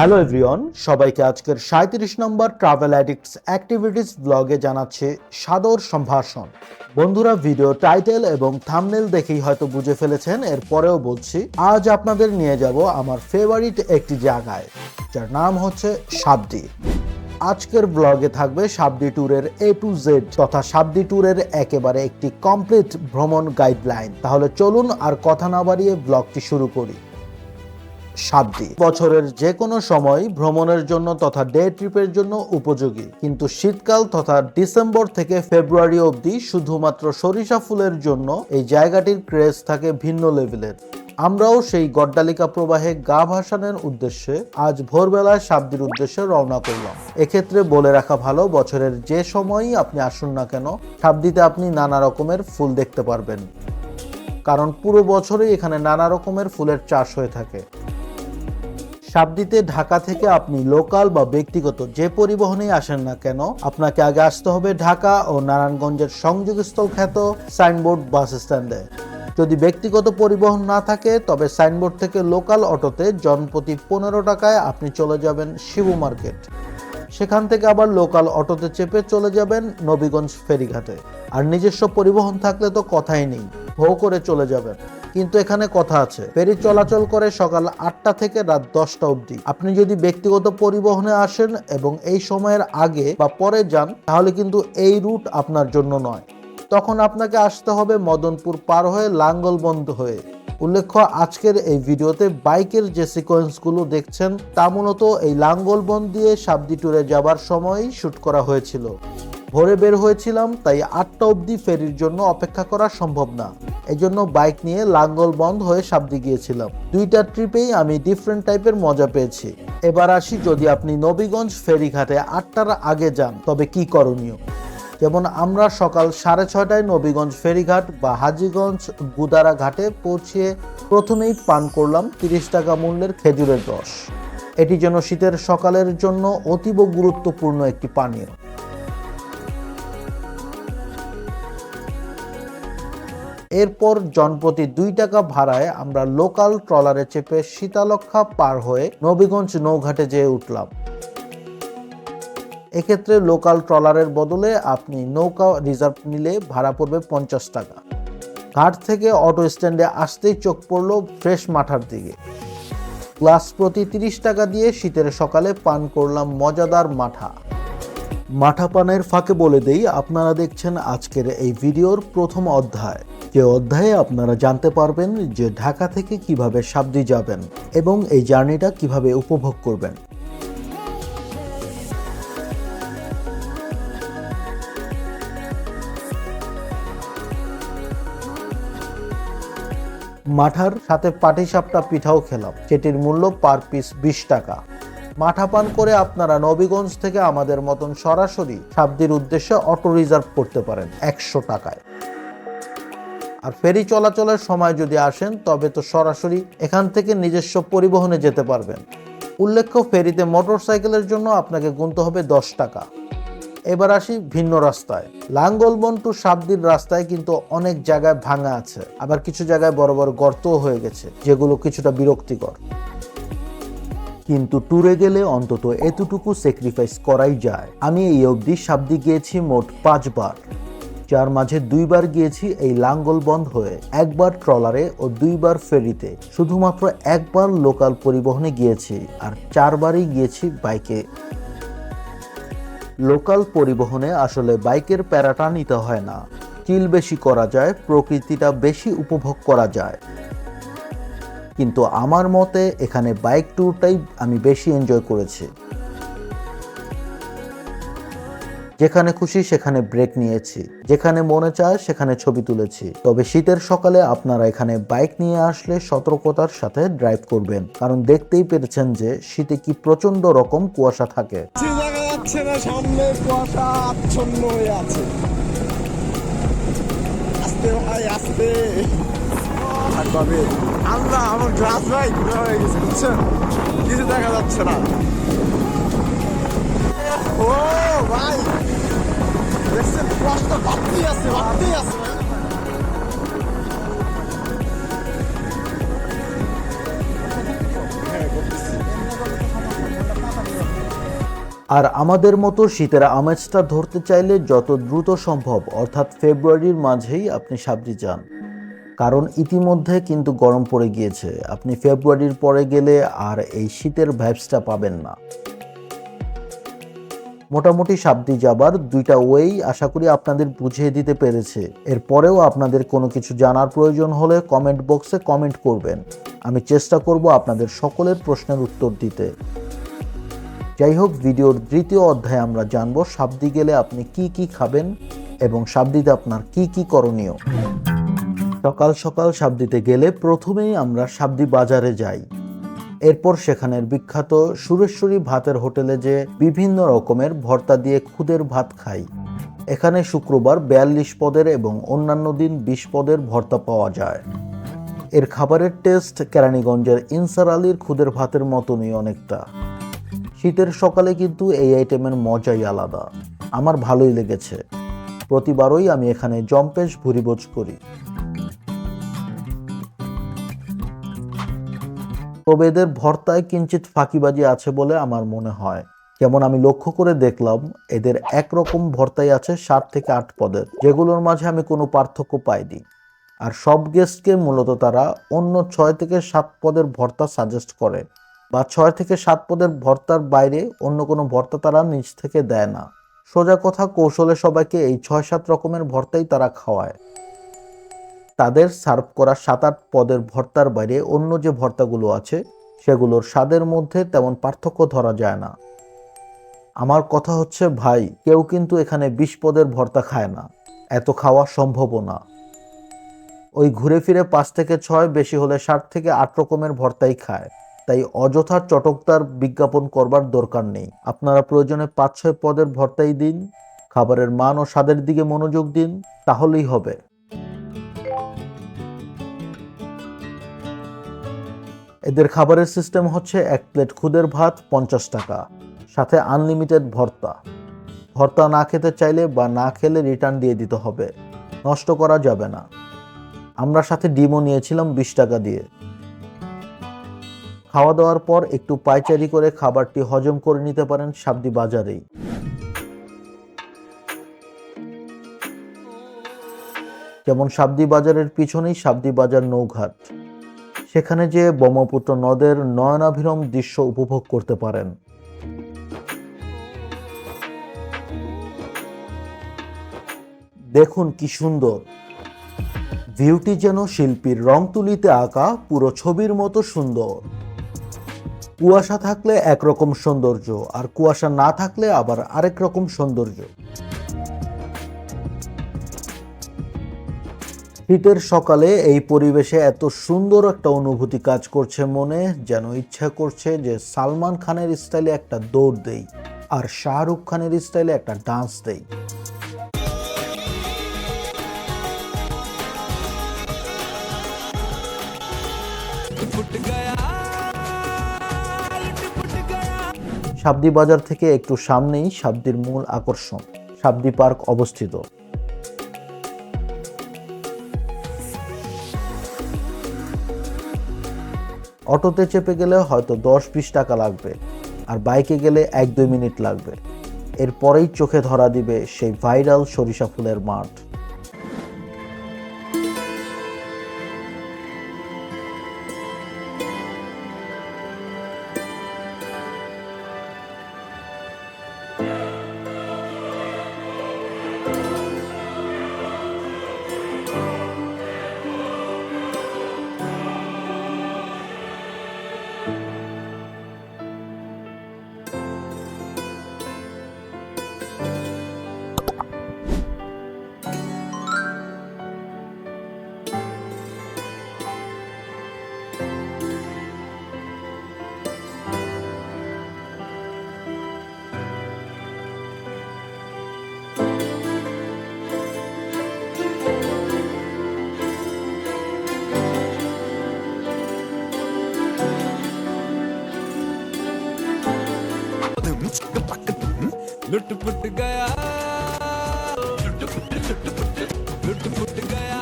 Hello everyone সবাইকে আজকের সাঁত্রিশ নম্বর ট্রাভেল অ্যাডিক্টস অ্যাক্টিভিটিস ব্লগে জানাচ্ছে সাদর সম্ভাষণ। বন্ধুরা ভিডিও টাইটেল এবং থামনেল দেখেই হয়তো বুঝে ফেলেছেন, এরপরেও বলছি, আজ আপনাদের নিয়ে যাব আমার ফেভারিট একটি জায়গায়, যার নাম হচ্ছে সাবদি আজকের ব্লগে থাকবে সাবদি ট্যুরের এ টু জেড তথা সাবদি ট্যুরের একেবারে একটি কমপ্লিট ভ্রমণ গাইডলাইন তাহলে চলুন আর কথা না বাড়িয়ে ব্লগটি শুরু করি। সাবদি বছরের যে কোনো সময় ভ্রমণের জন্য তথা ডে ট্রিপের জন্য উপযোগী। কিন্তু শীতকাল তথা ডিসেম্বর থেকে ফেব্রুয়ারি অবধি শুধুমাত্র সরিষা ফুলের জন্য এই জায়গাটির ক্রেজ থাকে ভিন্ন লেভেলের আমরাও সেই গড্ডালিকা প্রবাহে গা ভাসানের উদ্দেশ্যে আজ ভোরবেলায় সাবদির উদ্দেশ্যে রওনা করলাম। এক্ষেত্রে বলে রাখা ভালো, বছরের যে সময়ই আপনি আসুন না কেন সাবদিতে আপনি নানা রকমের ফুল দেখতে পারবেন। কারণ পুরো বছরই এখানে নানা রকমের ফুলের চাষ হয়ে থাকে। সাবদিতে ঢাকা থেকে আপনি লোকাল বা ব্যক্তিগত যে পরিবহনেই আসেন না কেন, আপনাকে আগে আসতে হবে ঢাকা ও নারায়ণগঞ্জের সংযোগস্থল খ্যাত সাইনবোর্ড বাস স্ট্যান্ডে। যদি ব্যক্তিগত পরিবহন না থাকে, তবে সাইনবোর্ড থেকে লোকাল অটোতে জনপ্রতি পনেরো টাকায় আপনি চলে যাবেন শিবু মার্কেট। সেখান থেকে আবার লোকাল অটোতে চেপে চলে যাবেন নবীগঞ্জ ফেরিঘাটে। আর নিজস্ব পরিবহন থাকলে তো কথাই নেই, ভো করে চলে যাবেন। কিন্তু এখানে কথা আছে। ফেরি চলাচল করে সকাল আটটা থেকে রাত দশটা অবধি। আপনি যদি ব্যক্তিগত পরিবহনে আসেন এবং এই সময়ের আগে বা পরে যান, তাহলে কিন্তু এই রুট আপনার জন্য নয়। তখন আপনাকে আসতে হবে মদনপুর পার হয়ে লাঙ্গলবন্ধ হয়ে। উল্লেখ্য, আজকের এই ভিডিওতে বাইকের যে সিকোয়েন্সগুলো দেখছেন, তা মূলত এই লাঙ্গলবন দিয়ে সাবদি ট্যুরে যাবার সময়ই শ্যুট করা হয়েছিল। ভোরে বের হয়েছিলাম, তাই আটটা অবধি ফেরির জন্য অপেক্ষা করা সম্ভব না। এজন্য বাইক নিয়ে লাঙ্গল বন্ধ হয়ে সাবদি গিয়েছিলাম। দুইটা ট্রিপেই আমি ডিফারেন্ট টাইপের মজা পেয়েছি। এবার আসি যদি আপনি নবীগঞ্জ ফেরিঘাটে আটটার আগে যান, তবে কি করণীয়? যেমন আমরা সকাল সাড়ে ছয়টায় নবীগঞ্জ ফেরিঘাট বা হাজিগঞ্জ গুদারা ঘাটে পৌঁছিয়ে প্রথমেই পান করলাম তিরিশ টাকা মূল্যের খেজুরের রস। এটি যেন শীতের সকালের জন্য অতীব গুরুত্বপূর্ণ একটি পানীয়। এরপর জনপ্রতি দুই টাকা ভাড়ায় আমরা লোকাল ট্রলারে চেপে শীতালক্ষা পার হয়ে নবীগঞ্জ নৌঘাটে যেয়ে উঠলাম। এক্ষেত্রে লোকাল ট্রলারের বদলে আপনি নৌকা রিজার্ভ নিলে ভাড়া পড়বে পঞ্চাশ টাকা। ঘাট থেকে অটো স্ট্যান্ডে আসতেই চোখ পড়ল ফ্রেশ মাঠার দিকে। গ্লাস প্রতি তিরিশ টাকা দিয়ে শীতের সকালে পান করলাম মজাদার মাঠা। মাঠা পানের ফাঁকে বলে দেই, আপনারা দেখছেন আজকের এই ভিডিওর প্রথম অধ্যায়। যে অধ্যায়ে আপনারা জানতে পারবেন যে ঢাকা থেকে কীভাবে সাবদি যাবেন এবং এই জার্নিটা কীভাবে উপভোগ করবেন। মাঠার সাথে পাটিসাপটা পিঠাও খেলাম। সেটির মূল্য পার পিস বিশ টাকা। মাঠা পান করে আপনারা নবীগঞ্জ থেকে আমাদের মতন সরাসরি সাবদির উদ্দেশ্যে অটো রিজার্ভ করতে পারেন একশো টাকায়। আর ফেরি চলাচলের সময় যদি আসেন, তবে তো সরাসরি এখান থেকে নিজস্ব পরিবহনে যেতে পারবেন। উল্লেখ্য, ফেরিতে মোটরসাইকেলের জন্য আপনাকে গুনতে হবে দশ টাকা। এবার আসি ভিন্ন রাস্তায়। লাঙ্গলবন টু সাবদির রাস্তায় কিন্তু অনেক জায়গায় ভাঙা আছে। আবার কিছু জায়গায় বড় বড় গর্তও হয়ে গেছে, যেগুলো কিছুটা বিরক্তিকর। কিন্তু ট্যুরে গেলে অন্তত এতটুকু স্যাক্রিফাইস করাই যায়। আমি এই অবধি সাবদি গিয়েছি মোট পাঁচবার। যার মাঝে দুইবার গিয়েছি এই লাঙ্গল বন্ধ হয়ে, একবার ট্রলারে ও দুইবার ফেরিতে। শুধুমাত্র একবার লোকাল পরিবহনে গিয়েছি আর চারবারই গিয়েছি বাইকে। লোকাল পরিবহনে আসলে বাইকের প্যারাটা নিতে হয় না। চিল বেশি করা যায়, প্রকৃতিটা বেশি উপভোগ করা যায়। কিন্তু আমার মতে এখানে বাইক ট্যুরটাই আমি বেশি এনজয় করেছি। যেখানে খুশি সেখানে ব্রেক নিয়েছি। যেখানে মনে চায় সেখানে ছবি তুলেছি। তবে শীতের সকালে আপনারা এখানে বাইক নিয়ে আসলে সতর্কতার সাথে ড্রাইভ করবেন। কারণ দেখতেই পেরেছেন যে শীতে কি প্রচণ্ড রকম কুয়াশা থাকে। বুঝছেন? কিছু দেখা যাচ্ছে না। ও ভাই দেখছেন বাড়তেই আছে বাড়তেই আছে আর আমাদের মতো শীতের আমেজটা ধরতে চাইলে যত দ্রুত সম্ভব, অর্থাৎ ফেব্রুয়ারির মাঝেই আপনি সাবজি যান। কারণ ইতিমধ্যে কিন্তু গরম পড়ে গিয়েছে। আপনি ফেব্রুয়ারির পরে গেলে আর এই শীতের ভ্যাবসটা পাবেন না। মোটামুটি সাবদি যাবার দুইটা ওয়েই আশা করি আপনাদের বুঝিয়ে দিতে পেরেছে। এরপরেও আপনাদের কোনো কিছু জানার প্রয়োজন হলে কমেন্ট বক্সে কমেন্ট করবেন। আমি চেষ্টা করব আপনাদের সকলের প্রশ্নের উত্তর দিতে। যাই হোক, ভিডিওর দ্বিতীয় অধ্যায়ে আমরা জানব সাবদি গেলে আপনি কি কি খাবেন এবং সাবদিতে আপনার কি কি করণীয়। সকাল সকাল সাবদিতে গেলে প্রথমেই আমরা সাবদি বাজারে যাই। এরপর সেখানের বিখ্যাত সুরেশ্বরী ভাতের হোটেলে যে বিভিন্ন রকমের ভর্তা দিয়ে খুদের ভাত খাই, এখানে শুক্রবার বিয়াল্লিশ পদের এবং অন্যান্য দিন বিশ পদের ভর্তা পাওয়া যায়। এর খাবারের টেস্ট কেরানীগঞ্জের ইনসার আলীর খুদের ভাতের মতনই অনেকটা। শীতের সকালে কিন্তু এই আইটেমের মজাই আলাদা। আমার ভালোই লেগেছে। প্রতিবারই আমি এখানে জম্পেশ ভুরিভোজ করি। তবে এদের ভর্তায় কিঞ্চিত ফাঁকিবাজি আছে বলে আমার মনে হয়। যেমন আমি লক্ষ্য করে দেখলাম, এদের একরকম ভর্তাই আছে সাত থেকে আট পদের, যেগুলোর মাঝে আমি কোনো পার্থক্য পাইনি। আর সব গেস্টকে মূলত তারা অন্য ছয় থেকে সাত পদের ভর্তা সাজেস্ট করে বা ছয় থেকে সাত পদের ভর্তার বাইরে অন্য কোনো ভর্তা তারা নিজ থেকে দেয় না। সোজা কথা কৌশলে সবাইকে এই ছয় সাত রকমের ভর্তাই তারা খাওয়ায়। তাদের সার্ভ করা সাত আট পদের ভর্তার বাইরে অন্য যে ভর্তাগুলো আছে, সেগুলোর স্বাদের মধ্যে তেমন পার্থক্য ধরা যায় না। আমার কথা হচ্ছে, ভাই, কেউ কিন্তু এখানে বিশ পদের ভর্তা খায় না। এত খাওয়া সম্ভবও না। ওই ঘুরে ফিরে পাঁচ থেকে ছয়, বেশি হলে ষাট থেকে আট রকমের ভর্তাই খায়। তাই অযথা চটকদার বিজ্ঞাপন করবার দরকার নেই। আপনারা প্রয়োজনে পাঁচ ছয় পদের ভর্তাই দিন, খাবারের মান ও স্বাদের দিকে মনোযোগ দিন, তাহলেই হবে। এদের খাবারের সিস্টেম হচ্ছে এক প্লেট খুদের ভাত পঞ্চাশ টাকা, সাথে আনলিমিটেড ভর্তা। ভর্তা না খেতে চাইলে বা না খেলে রিটার্ন দিয়ে দিতে হবে, নষ্ট করা যাবে না। আমরা সাথে ডিমও নিয়েছিলাম বিশ টাকা দিয়ে। খাওয়া দাওয়ার পর একটু পাইচারি করে খাবারটি হজম করে নিতে পারেন সাবদি বাজারেই। যেমন সাবদি বাজারের পিছনেই সাবদি বাজার নৌঘাট। সেখানে যে ব্রহ্মপুত্র নদের নয়নাভিরম দৃশ্য উপভোগ করতে পারেন। দেখুন কি সুন্দর। ভিউটি যেন শিল্পীর রং তুলিতে আঁকা পুরো ছবির মতো সুন্দর। কুয়াশা থাকলে একরকম সৌন্দর্য আর কুয়াশা না থাকলে আবার আরেক রকম সৌন্দর্য। শীতের সকালে এই পরিবেশে এত সুন্দর একটা অনুভূতি কাজ করছে মনে, যেন ইচ্ছা করছে যে সালমান খানের স্টাইলে একটা দৌড় দেই আর শাহরুখ খানের স্টাইলে একটা ডান্স দেই। সাবদি বাজার থেকে একটু সামনেই সাবদির মূল আকর্ষণ সাবদি পার্ক অবস্থিত। অটোতে চেপে গেলে হয়তো দশ বিশ টাকা লাগবে, আর বাইকে গেলে এক দুই মিনিট লাগবে। এরপরেই চোখে ধরা দিবে সেই ভাইরাল সরিষা ফুলের মাঠ। लुटपुट गया लुटपुट लुटपुट लुटपुट गया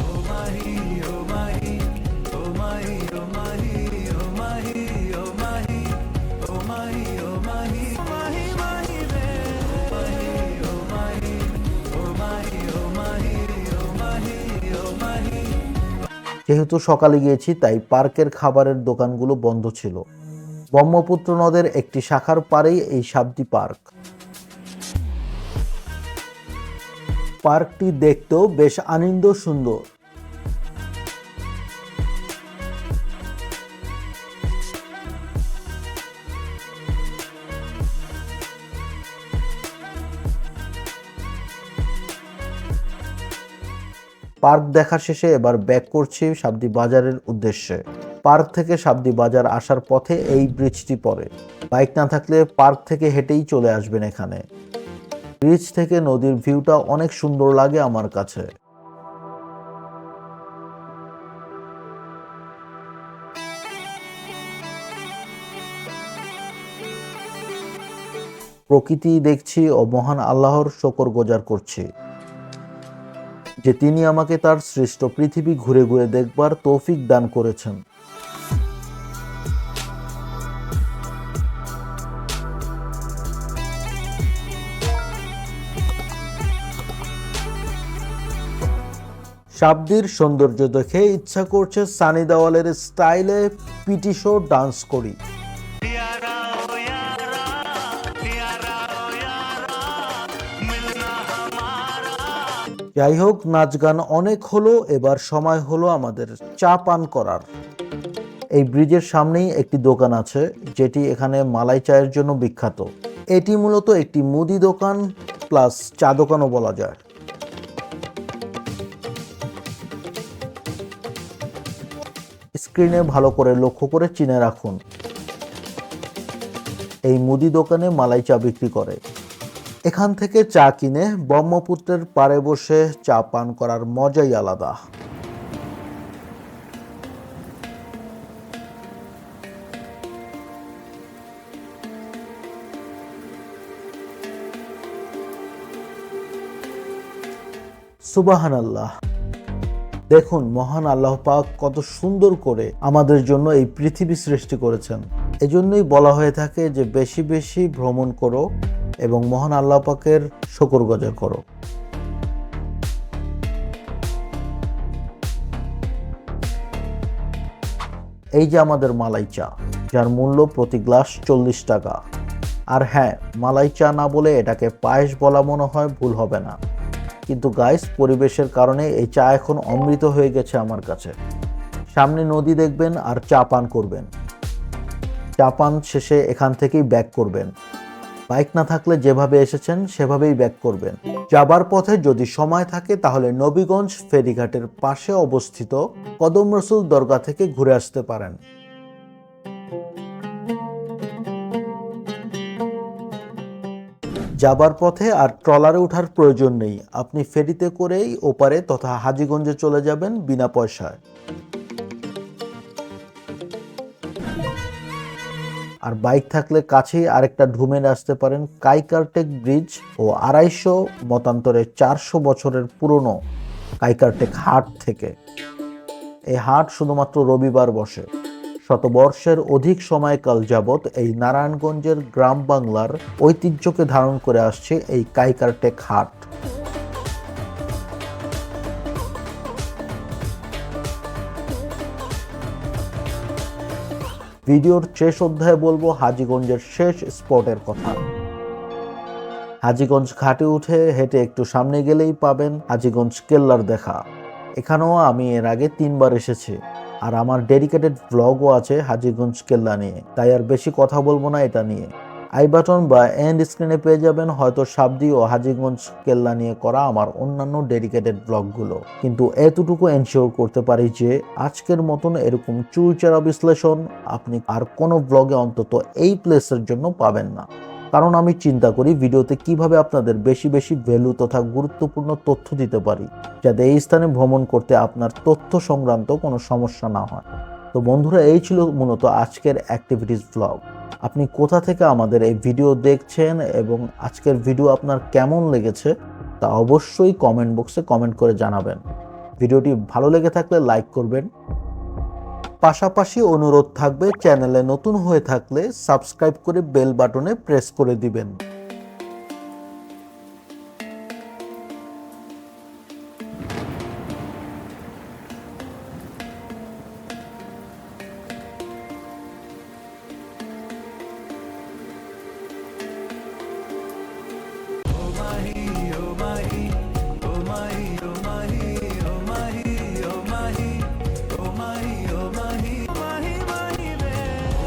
ओ माही ओ माही ओ माही ओ माही ओ माही ओ माही ओ माही ओ माही माही माही रे माही ओ माही ओ माही ओ माही ओ माही ओ মাহি যেহেতু সকালে গিয়েছি তাই পার্কের খাবারের দোকানগুলো বন্ধ ছিল ব্রহ্মপুত্র নদের একটি শাখার পারেই এই সাবদি পার্ক। পার্কটি দেখতেও বেশ আনন্দ সুন্দর। পার্ক দেখা শেষে এবার ব্যাক করছি সাবদি বাজারের উদ্দেশ্যে। পার্ক থেকে সাবদি বাজার আসার পথে এই ব্রিজটি পড়ে। বাইক না থাকলে পার্ক থেকে হেঁটেই চলে আসবেন এখানে। ব্রিজ থেকে নদীর ভিউটা অনেক সুন্দর লাগে আমার কাছে। প্রকৃতি দেখছি ও মহান আল্লাহর শকর গোজার করছি। যে তিনি আমাকে তার সৃষ্ট পৃথিবী ঘুরে ঘুরে দেখবার তৌফিক দান করেছেন। শাব্দির সৌন্দর্য দেখে ইচ্ছা করছে সানি দেওয়ালের স্টাইলে পিটি শো ডান্স করি। যাই হোক নাচ গান অনেক হলো, এবার সময় হলো আমাদের চা পান করার। এই ব্রিজের সামনেই একটি দোকান আছে, যেটি এখানে মালাই চায়ের জন্য বিখ্যাত। এটি মূলত একটি মুদি দোকান, প্লাস চা দোকানও বলা যায়। স্ক্রিনে ভালো করে লক্ষ্য করে চিনে রাখুন। এই মুদি দোকানে মালাই চা বিক্রি করে। এখান থেকে চা কিনে ব্রহ্মপুত্রের পাড়ে বসে চা পান করার মজাই আলাদা। সুবাহান আল্লাহ দেখুন, মহান আল্লাহ পাক কত সুন্দর করে আমাদের জন্য এই পৃথিবী সৃষ্টি করেছেন। এজন্যই বলা হয়ে থাকে যে বেশি বেশি ভ্রমণ করো এবং মহান আল্লাহ পাকের শকর গজা করো। এই যে আমাদের মালাই চা, যার মূল্য প্রতি গ্লাস চল্লিশ টাকা। আর হ্যাঁ মালাই চা না বলে এটাকে পায়েস বলা মনে হয় ভুল হবে না। কিন্তু গাইস পরিবেশের কারণে এই চা এখন অমৃত হয়ে গেছে আমার কাছে। সামনে নদী দেখবেন আর চা পান করবেন। চা পান শেষে এখান থেকেই ব্যাক করবেন। বাইক না থাকলে যেভাবে এসেছেন, সেভাবেই ব্যাক করবেন। যাবার পথে যদি সময় থাকে, তাহলে নবীগঞ্জ ফেরিঘাটের পাশে অবস্থিত কদম রসুল দরগা থেকে ঘুরে আসতে পারেন। যাবার পথে আর ট্রলারে ওঠার প্রয়োজন নেই। আপনি ফেরিতে করেই ওপারে তথা হাজীগঞ্জে চলে যাবেন বিনা পয়সায়। আর বাইক থাকলে কাছেই আরেকটা ঢুমেন আসতে পারেন কাইকারটেক ব্রিজ ও আড়াইশো মতান্তরে চারশো বছরের পুরনো কাইকারটেক হাট থেকে। এই হাট শুধুমাত্র রবিবার বসে। শতবর্ষের অধিক সময়কাল যাবৎ এই নারায়ণগঞ্জের গ্রাম বাংলার ঐতিহ্যকে ধারণ করে আসছে এই কাইকারটেক হাট ভিডিওর শেষ অধ্যায়ে বলব হাজীগঞ্জের শেষ স্পটের কথা। হাজিগঞ্জ ঘাটে উঠে হেঁটে একটু সামনে গেলেই পাবেন হাজিগঞ্জ কেল্লার দেখা। এখানেও আমি এর আগে তিনবার এসেছি। আর আমার ডেডিকেটেড ব্লগও আছে হাজীগঞ্জ কেল্লা নিয়ে। তাই আর বেশি কথা বলব না এটা নিয়ে। আই বাটন বা এন্ড স্ক্রিনে পেয়ে যাবেন হয়তো সাবদি ও হাজীগঞ্জ কেল্লা নিয়ে করা আমার অন্যান্য ডেডিকেটেড ব্লগগুলো কিন্তু এতটুকু এনশিওর করতে পারি যে আজকের মতন এরকম চুলচেরা বিশ্লেষণ আপনি আর কোনো ব্লগে অন্তত এই প্লেসের জন্য পাবেন না। কারণ আমি চিন্তা করি ভিডিওতে কীভাবে আপনাদের বেশি বেশি ভ্যালু তথা গুরুত্বপূর্ণ তথ্য দিতে পারি, যাতে এই স্থানে ভ্রমণ করতে আপনার তথ্য সংক্রান্ত কোনো সমস্যা না হয়। তো বন্ধুরা, এই ছিল মূলত আজকের অ্যাক্টিভিটিস ব্লগ আপনি কোথা থেকে আমাদের এই ভিডিও দেখছেন এবং আজকের ভিডিও আপনার কেমন লেগেছে, তা অবশ্যই কমেন্ট বক্সে কমেন্ট করে জানাবেন। ভিডিওটি ভালো লেগে থাকলে লাইক করবেন পাশাপাশি অনুরোধ থাকবে চ্যানেলে নতুন হয়ে থাকলে সাবস্ক্রাইব করে বেল বাটনে প্রেস করে দিবেন।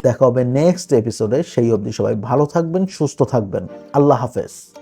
দেখা হবে নেক্সট এপিসোডে সেই অবধি সবাই ভালো থাকবেন সুস্থ থাকবেন। আল্লাহ হাফেজ।